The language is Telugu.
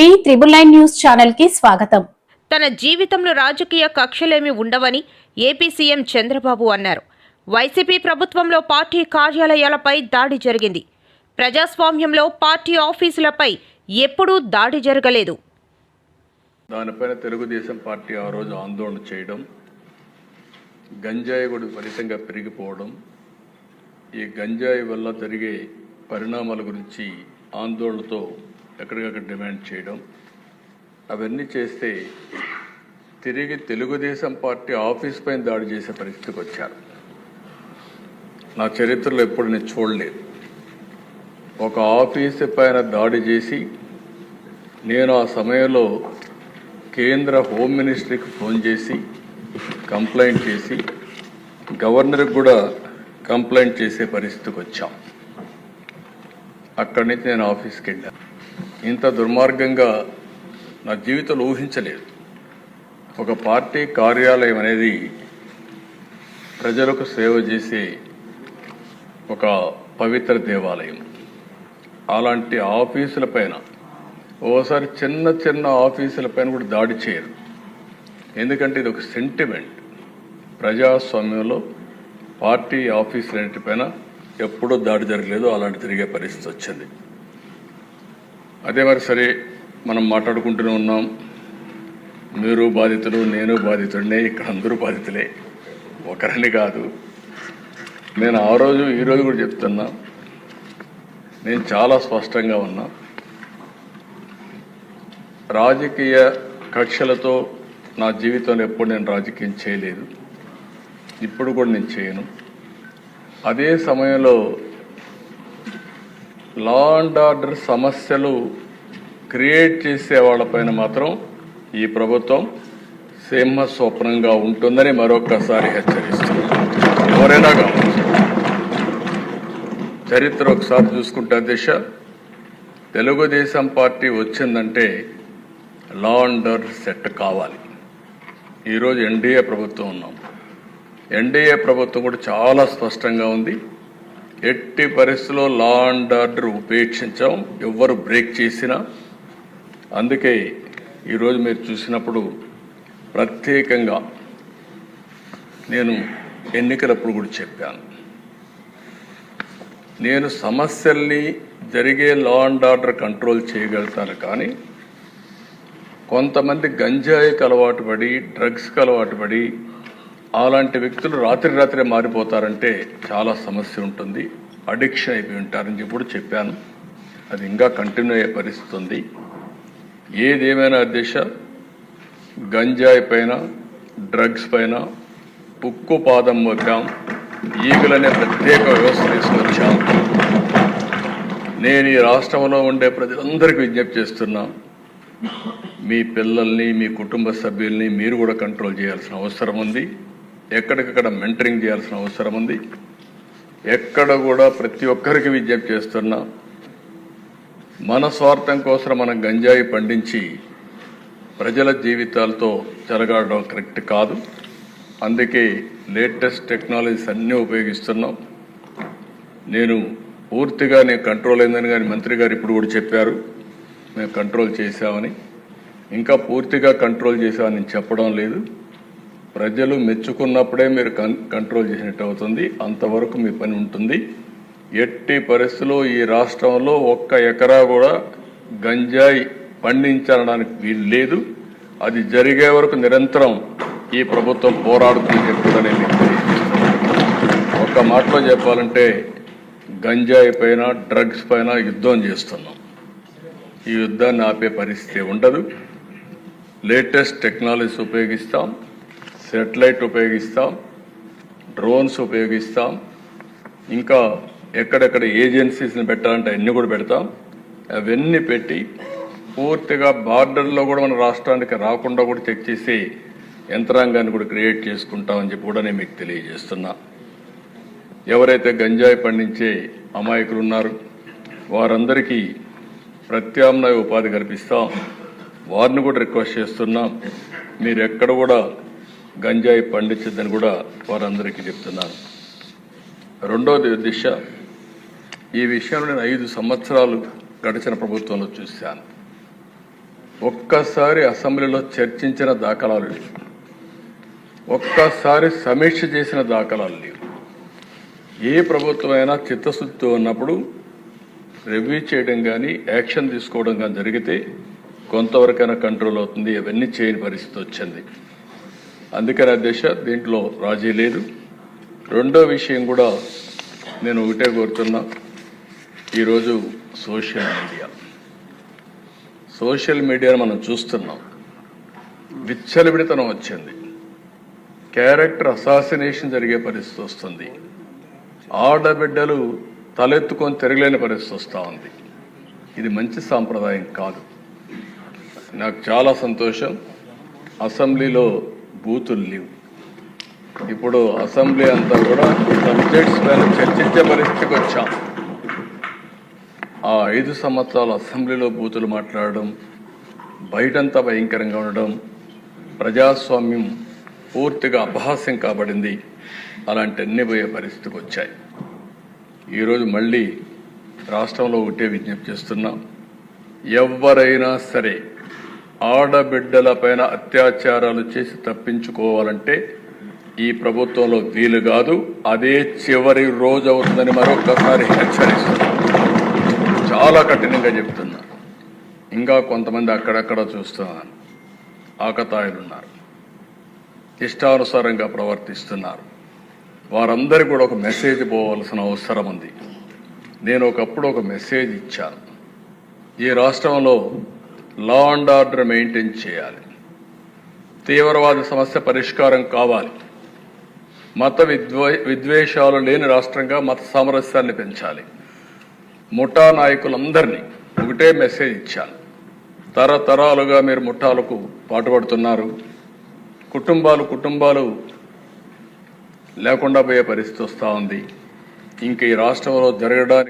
వి త్రిబుల్ నైన్ న్యూస్ ఛానల్కి స్వాగతం. తన జీవితంలో రాజకీయ కక్షలేమీ ఉండవని ఏపీ సీఎం చంద్రబాబు అన్నారు. వైసీపీ ప్రభుత్వంలో పార్టీ కార్యాలయాలపై దాడి జరిగింది. ప్రజాస్వామ్యంలో పార్టీ ఆఫీసులపై ఎప్పుడూ దాడి జరగలేదు. దానిపైన తెలుగుదేశం పార్టీ ఆ రోజు ఆందోళన చేయడం గంజాయి కూడా విపరీతంగా పెరిగిపోవడం ఈ గంజాయి వల్ల జరిగే పరిణామాల గురించి ఆందోళనతో ఎక్కడికక్కడ డిమాండ్ చేయడం అవన్నీ చేస్తే తిరిగి తెలుగుదేశం పార్టీ ఆఫీస్ పైన దాడి చేసే పరిస్థితికి వచ్చారు. నా చరిత్రలో ఎప్పుడు నేను చూడలేదు. ఒక ఆఫీస్ పైన దాడి చేసి నేను ఆ సమయంలో కేంద్ర హోమ్ మినిస్ట్రీకి ఫోన్ చేసి కంప్లైంట్ చేసి గవర్నర్కి కూడా కంప్లైంట్ చేసే పరిస్థితికి వచ్చాం. అక్కడి నుంచి నేను ఆఫీస్కి వెళ్ళాను. ఇంత దుర్మార్గంగా నా జీవితంలో ఊహించలేదు. ఒక పార్టీ కార్యాలయం అనేది ప్రజలకు సేవ చేసే ఒక పవిత్ర దేవాలయం. అలాంటి ఆఫీసుల పైన ఓసారి చిన్న చిన్న ఆఫీసుల పైన కూడా దాడి చేయరు. ఎందుకంటే ఇది ఒక సెంటిమెంట్ ప్రజాస్వామ్యంలో పార్టీ ఆఫీసులన్నిటిపైన ఎప్పుడూ దాడి జరగలేదు అలాంటి తిరిగే పరిస్థితి వచ్చింది. అదే మరి సరే మనం మాట్లాడుకుంటూనే ఉన్నాం. మీరు బాధితులు నేను బాధితుడినే ఇక్కడ అందరూ బాధితులే. ఒకరిని కాదు. నేను ఆ రోజు ఈరోజు కూడా చెప్తున్నా. నేను చాలా స్పష్టంగా ఉన్నా. రాజకీయ కక్షలతో నా జీవితంలో ఎప్పుడు నేను రాజకీయం చేయలేదు. ఇప్పుడు కూడా నేను చేయను. అదే సమయంలో లా అండ్ ఆర్డర్ సమస్యలు క్రియేట్ చేసే వాళ్ళపైన మాత్రం ఈ ప్రభుత్వం సింహ స్వప్నంగా ఉంటుందని మరొకసారి హెచ్చరిస్తుంది ఎవరైనా కావచ్చు. చరిత్ర ఒకసారి చూసుకుంటే దిశ తెలుగుదేశం పార్టీ వచ్చిందంటే లా అండ్ ఆర్డర్ సెట్ కావాలి. ఈరోజు ఎన్డీఏ ప్రభుత్వం ఉన్నాం. ఎన్డీఏ ప్రభుత్వం కూడా చాలా స్పష్టంగా ఉంది. ఎట్టి పరిస్థితుల్లో లా అండ్ ఆర్డర్ ఉపేక్షించాం. ఎవ్వరు బ్రేక్ చేసినా. అందుకే ఈరోజు మీరు చూసినప్పుడు ప్రత్యేకంగా నేను ఎన్నికలప్పుడు కూడా చెప్పాను. నేను సమస్యల్ని జరిగే లా అండ్ ఆర్డర్ కంట్రోల్ చేయగలుగుతాను కానీ కొంతమంది గంజాయికి అలవాటు పడి డ్రగ్స్కి అలవాటు పడి అలాంటి వ్యక్తులు రాత్రి రాత్రే మారిపోతారంటే చాలా సమస్య ఉంటుంది. అడిక్షన్ అయిపోయి ఉంటారని చెప్పి కూడా చెప్పాను. అది ఇంకా కంటిన్యూ అయ్యే పరిస్థితి ఉంది. ఏదేమైనా దిశ గంజాయి పైన డ్రగ్స్ పైన ఉక్కు పాదం మోపాం ఈగలనే ప్రత్యేక వ్యవస్థ తీసుకొచ్చాం. నేను ఈ రాష్ట్రంలో ఉండే ప్రజలందరికీ విజ్ఞప్తి చేస్తున్నా మీ పిల్లల్ని మీ కుటుంబ సభ్యుల్ని మీరు కూడా కంట్రోల్ చేయాల్సిన అవసరం ఉంది. ఎక్కడికక్కడ మెంటరింగ్ చేయాల్సిన అవసరం ఉంది. ఎక్కడ కూడా ప్రతి ఒక్కరికి విజ్ఞప్తి చేస్తున్నా మన స్వార్థం కోసం మనం గంజాయి పండించి ప్రజల జీవితాలతో జరగడం కరెక్ట్ కాదు. అందుకే లేటెస్ట్ టెక్నాలజీస్ అన్నీ ఉపయోగిస్తున్నాం. నేను పూర్తిగా నేను కంట్రోల్ అయిందని కానీ మంత్రి గారు ఇప్పుడు కూడా చెప్పారు. మేము కంట్రోల్ చేశామని. ఇంకా పూర్తిగా కంట్రోల్ చేశామని చెప్పడం లేదు. ప్రజలు మెచ్చుకున్నప్పుడే మీరు కంట్రోల్ చేసినట్టు అవుతుంది. అంతవరకు మీ పని ఉంటుంది. ఎట్టి పరిస్థితుల్లో ఈ రాష్ట్రంలో ఒక్క ఎకరా కూడా గంజాయి పండించడానికి వీలు లేదు. అది జరిగే వరకు నిరంతరం ఈ ప్రభుత్వం పోరాడుతుంది చెప్పి కూడా నేను ఒక్క మాటలో చెప్పాలంటే గంజాయి పైన డ్రగ్స్ పైన యుద్ధం చేస్తున్నాం. ఈ యుద్ధాన్ని ఆపే పరిస్థితి ఉండదు. లేటెస్ట్ టెక్నాలజీస్ ఉపయోగిస్తాం. సెటిలైట్ ఉపయోగిస్తాం డ్రోన్స్ ఉపయోగిస్తాం ఇంకా ఎక్కడెక్కడ ఏజెన్సీస్ని పెట్టాలంటే అన్ని కూడా పెడతాం. అవన్నీ పెట్టి పూర్తిగా బార్డర్లో కూడా మన రాష్ట్రానికి రాకుండా కూడా చెక్ చేసి యంత్రాంగాన్ని కూడా క్రియేట్ చేసుకుంటామని చెప్పి కూడా నేను మీకు తెలియజేస్తున్నా. ఎవరైతే గంజాయి పండించే అమాయకులు ఉన్నారు వారందరికీ ప్రత్యామ్నాయ ఉపాధి కల్పిస్తాం. వారిని కూడా రిక్వెస్ట్ చేస్తున్నాం. మీరు ఎక్కడ కూడా గంజాయి పండించద్దని కూడా వారందరికీ చెప్తున్నాను. రెండోది దిశ. ఈ విషయంలో నేను ఐదు సంవత్సరాలు గడిచిన ప్రభుత్వంలో చూశాను. ఒక్కసారి అసెంబ్లీలో చర్చించిన దాఖలాలు లేవు. ఒక్కసారి సమీక్ష చేసిన దాఖలాలు లేవు. ఏ ప్రభుత్వమైనా చిత్తశుద్ధితో ఉన్నప్పుడు రివ్యూ చేయడం కానీ యాక్షన్ తీసుకోవడం కానీ జరిగితే కొంతవరకైనా కంట్రోల్ అవుతుంది. అవన్నీ చేయని పరిస్థితి వచ్చింది. అందుకని అధ్యక్ష దీంట్లో రాజీ లేదు. రెండో విషయం కూడా నేను ఒకటే కోరుతున్నా. ఈరోజు సోషల్ మీడియా. సోషల్ మీడియాను మనం చూస్తున్నాం. విచ్చలవిడితనం వచ్చింది. క్యారెక్టర్ అసాసినేషన్ జరిగే పరిస్థితి వస్తుంది. ఆడబిడ్డలు తలెత్తుకొని తిరగలేని పరిస్థితి వస్తూ ఉంది. ఇది మంచి సాంప్రదాయం కాదు. నాకు చాలా సంతోషం. అసెంబ్లీలో బూతులు లేవు. ఇప్పుడు అసెంబ్లీ అంతా కూడా సబ్జెక్ట్స్ పైన చర్చించే పరిస్థితికి వచ్చాం. ఆ ఐదు సంవత్సరాలు అసెంబ్లీలో బూతులు మాట్లాడడం బయటంతా భయంకరంగా ఉండడం ప్రజాస్వామ్యం పూర్తిగా అపహాస్యం కాబడింది. అలాంటి అన్ని పోయే పరిస్థితికి వచ్చాయి. ఈరోజు మళ్ళీ రాష్ట్రంలో ఒకటే విజ్ఞప్తి చేస్తున్నాం ఎవరైనా సరే ఆడబిడ్డల పైన అత్యాచారాలు చేసి తప్పించుకోవాలంటే ఈ ప్రభుత్వంలో వీలు కాదు. అదే చివరి రోజు అవుతుందని మరొకసారి హెచ్చరిస్తున్నాం. చాలా కఠినంగా చెప్తున్నా. ఇంకా కొంతమంది అక్కడక్కడ చూస్తున్నాను ఆకతాయిలు ఉన్నారు ఇష్టానుసారంగా ప్రవర్తిస్తున్నారు. వారందరికీ కూడా ఒక మెసేజ్ పోవలసిన అవసరం ఉంది. నేను ఒకప్పుడు ఒక మెసేజ్ ఇచ్చాను. ఈ రాష్ట్రంలో లా అండ్ ఆర్డర్ మెయింటైన్ చేయాలి. తీవ్రవాద సమస్య పరిష్కారం కావాలి. మత విద్వే విద్వేషాలు లేని రాష్ట్రంగా మత సామరస్యాన్ని పెంచాలి. ముఠా నాయకులందరినీ ఒకటే మెసేజ్ ఇచ్చాను. తరతరాలుగా మీరు ముఠాలకు పాటుపడుతున్నారు. కుటుంబాలు కుటుంబాలు లేకుండా పోయే పరిస్థితి వస్తూ ఉంది. ఇంక ఈ రాష్ట్రంలో జరగడానికి